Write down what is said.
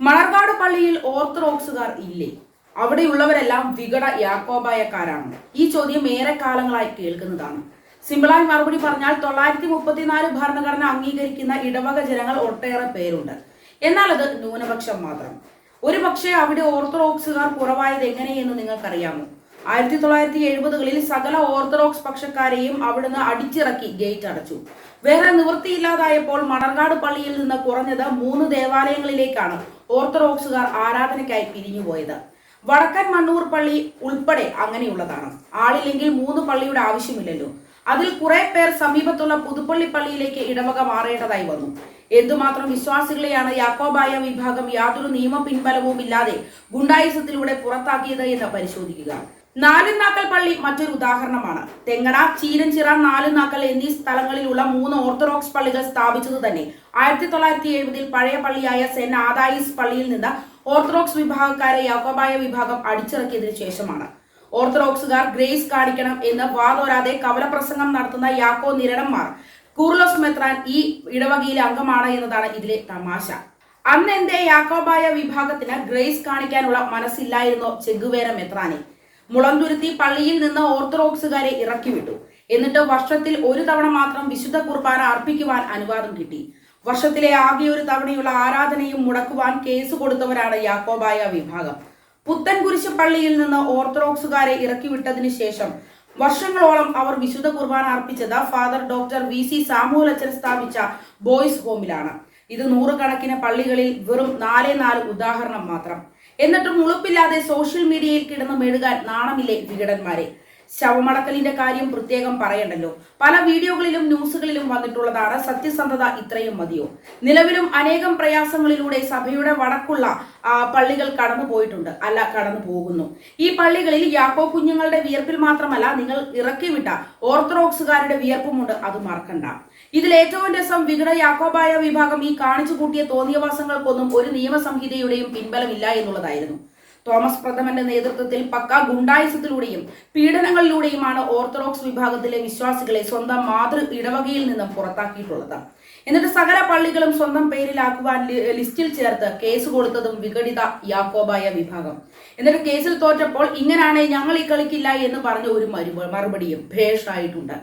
മണർകാട് പള്ളിയിൽ ഓർത്തഡോക്സുകാർ ഇല്ലേ? അവിടെയുള്ളവരെല്ലാം വികട യാക്കോബായക്കാരാണ്. ഈ ചോദ്യം ഏറെ കാലങ്ങളായി കേൾക്കുന്നതാണ്. സിമ്പിളായി മറുപടി പറഞ്ഞാൽ തൊള്ളായിരത്തി മുപ്പത്തിനാല് ഭരണഘടന അംഗീകരിക്കുന്ന ഇടവക ജനങ്ങൾ ഒട്ടേറെ പേരുണ്ട്. എന്നാൽ അത് ന്യൂനപക്ഷം മാത്രം. ഒരു പക്ഷേ അവിടെ ഓർത്തഡോക്സുകാർ കുറവായത് എങ്ങനെയെന്ന് നിങ്ങൾക്കറിയാമോ? ആയിരത്തി തൊള്ളായിരത്തി എഴുപതുകളിൽ സകല ഓർത്തഡോക്സ് പക്ഷക്കാരെയും അവിടുന്ന് അടിച്ചിറക്കി ഗേറ്റ് അടച്ചു. വേറെ നിവൃത്തിയില്ലാതായപ്പോൾ മണർകാട് പള്ളിയിൽ നിന്ന് കുറഞ്ഞത് മൂന്ന് ദേവാലയങ്ങളിലേക്കാണ് ഓർത്തഡോക്സുകാർ ആരാധനയ്ക്കായി പിരിഞ്ഞുപോയത്. വടക്കൻ മണ്ണൂർ പള്ളി ഉൾപ്പെടെ അങ്ങനെയുള്ളതാണ്. ആളില്ലെങ്കിൽ മൂന്ന് പള്ളിയുടെ ആവശ്യമില്ലല്ലോ. അതിൽ കുറെ പേർ സമീപത്തുള്ള പുതുപ്പള്ളി പള്ളിയിലേക്ക് ഇടവക മാറേണ്ടതായി വന്നു. എന്തുമാത്രം വിശ്വാസികളെയാണ് യാക്കോബായ വിഭാഗം യാതൊരു നിയമ പിൻബലവും ഇല്ലാതെ ഗുണ്ടായുസത്തിലൂടെ പുറത്താക്കിയത് എന്ന് പരിശോധിക്കുക. നാലുനാക്കൽ പള്ളി മറ്റൊരു ഉദാഹരണമാണ്. തെങ്ങട ചീരഞ്ചിറ നാലുനാക്കൽ എന്നീ സ്ഥലങ്ങളിലുള്ള മൂന്ന് ഓർത്തഡോക്സ് പള്ളികൾ സ്ഥാപിച്ചത് തന്നെ ആയിരത്തി തൊള്ളായിരത്തി എഴുപതിൽ പഴയ പള്ളിയായ സെന്റ് ആദായിസ് പള്ളിയിൽ നിന്ന് ഓർത്തഡോക്സ് വിഭാഗക്കാരെ യാക്കോബായ വിഭാഗം അടിച്ചിറക്കിയതിനു ശേഷമാണ്. ഓർത്തഡോക്സുകാർ ഗ്രേസ് കാണിക്കണം എന്ന് വാതോരാതെ കവലപ്രസംഗം നടത്തുന്ന യാക്കോ നിരണന്മാർ കൂർലോസ് മെത്രാൻ ഈ ഇടവകയിലെ അംഗമാണ് എന്നതാണ് ഇതിലെ തമാശ. അന്ന് എന്തേ യാക്കോബായ വിഭാഗത്തിന് ഗ്രേസ് കാണിക്കാനുള്ള മനസ്സില്ലായിരുന്നോ ചെഗുവേര മെത്രാനെ. മുളന്തുരുത്തി പള്ളിയിൽ നിന്ന് ഓർത്തഡോക്സുകാരെ ഇറക്കി വിട്ടു എന്നിട്ട് വർഷത്തിൽ ഒരു തവണ മാത്രം വിശുദ്ധ കുർബാന അർപ്പിക്കുവാൻ അനുവാദം കിട്ടി. വർഷത്തിലെ ആകെ ഒരു തവണയുള്ള ആരാധനയും മുടക്കുവാൻ കേസ് കൊടുത്തവരാണ് യാക്കോബായ വിഭാഗം. പുത്തൻകുരിശ് പള്ളിയിൽ നിന്ന് ഓർത്തഡോക്സുകാരെ ഇറക്കിവിട്ടതിനു ശേഷം വർഷങ്ങളോളം അവർ വിശുദ്ധ കുർബാന അർപ്പിച്ചത് ഫാദർ ഡോക്ടർ വി സി സാമൂലച്ചൻ സ്ഥാപിച്ച ബോയ്സ് ഹോമിലാണ്. ഇത് നൂറുകണക്കിന് പള്ളികളിൽ വെറും നാലേ നാല് ഉദാഹരണം മാത്രം. എന്നിട്ടും ഉളുപ്പില്ലാതെ സോഷ്യൽ മീഡിയയിൽ കിടന്ന് മെഴുകാൻ നാണമില്ലേ വികടന്മാരെ? ശവമടക്കലിന്റെ കാര്യം പ്രത്യേകം പറയണ്ടല്ലോ. പല വീഡിയോകളിലും ന്യൂസുകളിലും വന്നിട്ടുള്ളതാണ് സത്യസന്ധത ഇത്രയും മതിയോ? നിലവിലും അനേകം പ്രയാസങ്ങളിലൂടെ സഭയുടെ വടക്കുള്ള പള്ളികൾ കടന്നു പോയിട്ടുണ്ട്. അല്ല കടന്നു പോകുന്നു. ഈ പള്ളികളിൽ യാക്കോ കുഞ്ഞുങ്ങളുടെ വിയർപ്പിൽ മാത്രമല്ല നിങ്ങൾ ഇറക്കിവിട്ട ഓർത്തഡോക്സുകാരുടെ വിയർപ്പുമുണ്ട്. അത് മറക്കണ്ട. ഇതിൽ ഏറ്റവും രസം വികട യാക്കോബായ വിഭാഗം ഈ കാണിച്ചു കൂട്ടിയ തോന്നിയവാസങ്ങൾക്കൊന്നും ഒരു നിയമസംഹിതയുടെയും പിൻബലമില്ല എന്നുള്ളതായിരുന്നു. തോമസ് പ്രഥമന്റെ നേതൃത്വത്തിൽ പക്ക ഗുണ്ടായുസത്തിലൂടെയും പീഡനങ്ങളിലൂടെയുമാണ് ഓർത്തഡോക്സ് വിഭാഗത്തിലെ വിശ്വാസികളെ സ്വന്തം മാതൃ ഇടവകയിൽ നിന്നും പുറത്താക്കിയിട്ടുള്ളത്. എന്നിട്ട് സകല പള്ളികളും സ്വന്തം പേരിലാക്കുവാൻ ലിസ്റ്റിൽ ചേർത്ത് കേസ് കൊടുത്തതും വിഘടിത യാക്കോബായ വിഭാഗം. എന്നിട്ട് കേസിൽ തോറ്റപ്പോൾ ഇങ്ങനാണ് ഞങ്ങൾ ഈ കളിക്കില്ല എന്ന് പറഞ്ഞ ഒരു മറുപടിയും ഭേഷായിട്ടുണ്ട്.